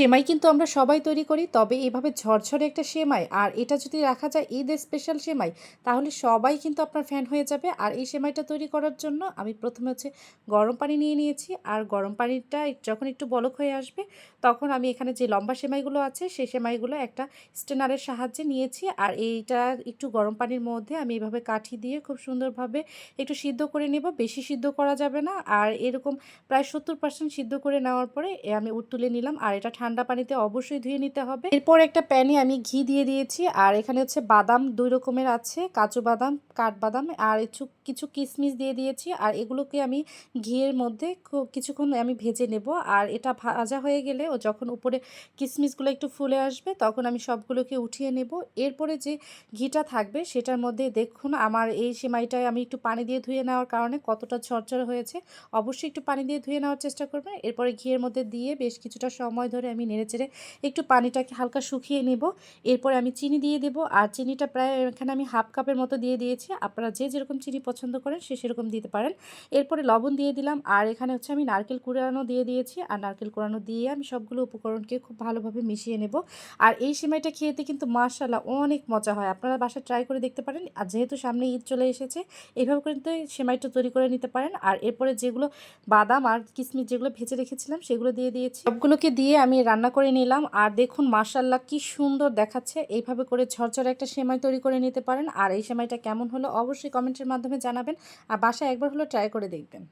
সেমাই কিন্তু আমরা সবাই তৈরি করি, তবে এভাবে ঝরঝরে একটা সেমাই আর এটা যদি রাখা যায় ঈদের স্পেশাল সেমাই, তাহলে সবাই কিন্তু আপনার ফ্যান হয়ে যাবে। আর এই সেমাইটা তৈরি করার জন্য আমি প্রথমে হচ্ছে গরম পানি নিয়ে নিয়েছি আর গরম পানিটা যখন একটু বলক হয়ে আসবে, তখন আমি এখানে যে লম্বা সেমাইগুলো আছে, সেই সেমাইগুলো একটা স্টেনারের সাহায্যে নিয়েছি আর এইটা একটু গরম পানির মধ্যে আমি এভাবে কাঠি দিয়ে খুব সুন্দরভাবে একটু সিদ্ধ করে নেব। বেশি সিদ্ধ করা যাবে না আর এরকম প্রায় সত্তর পার্সেন্ট সিদ্ধ করে নেওয়ার পরে আমি তুলে নিলাম আর এটা ঠান্ডা পানিতে অবশ্যই ধুয়ে নিতে হবে। এরপর একটা প্যানে আমি ঘি দিয়ে দিয়েছি, আর এখানে হচ্ছে বাদাম দুই রকমের আছে, কাজু বাদাম, কাঠবাদাম, আর কিছু কিছু কিশমিশ দিয়ে দিয়েছি, আর এগুলোকে আমি ঘিয়ের মধ্যে কিছুক্ষণ আমি ভেজে নেব, আর এটা ভাজা হয়ে গেলে ও যখন উপরে কিশমিশগুলো একটু ফুলে আসবে, তখন আমি সবগুলোকে উঠিয়ে নেব। এরপরে যে ঘিটা থাকবে সেটার মধ্যে দেখুন আমার এই সেমাইটায় আমি একটু পানি দিয়ে ধুয়ে নেওয়ার কারণে কতটা ঝরঝরে হয়েছে, অবশ্যই একটু পানি দিয়ে ধুয়ে নেওয়ার চেষ্টা করবেন। এরপরে ঘিয়ের মধ্যে দিয়ে বেশ কিছুটা সময় ধরে আমি নেড়েচেড়ে একটু পানিটাকে হালকা শুকিয়ে নেব। এরপরে আমি চিনি দিয়ে দেব আর চিনিটা প্রায় এখানে আমি হাফ কাপের মতো দিয়ে দিয়েছি। আপনারা যে যেরকম চিনি পছন্দ করেন সে সেরকম দিতে পারেন। এরপরে লবণ দিয়ে দিলাম আর এখানে হচ্ছে আমি নারকেল কুড়ানো দিয়ে দিয়েছি। আর নারকেল কুড়ানো দিয়ে আমি সবগুলো উপকরণকে খুব ভালোভাবে মিশিয়ে নেব। আর এই সেমাইটা খেতে কিন্তু মাশাল্লাহ অনেক মজা হয়। আপনারা বাসা ট্রাই করে দেখতে পারেন। আর যেহেতু সামনে ঈদ চলে এসেছে এইভাবে কিন্তু সেমাইটা তৈরি করে নিতে পারেন। আর এরপরে যেগুলো বাদাম আর কিশমিশ যেগুলো ভেজে রেখেছিলাম সেগুলো দিয়ে দিয়েছি। সবগুলোকে দিয়ে আমি রান্না করে নিলাম। আর দেখুন মার্শাল্লাহ কি সুন্দর দেখাচ্ছে। এইভাবে করে ঝরঝরে একটা সেমাই তৈরি করে নিতে পারেন। আর এই সেমাইটা কেমন হলো অবশ্যই কমেন্টের মাধ্যমে জানাবেন। আর বাসায় একবার হলো ট্রাই করে দেখবেন।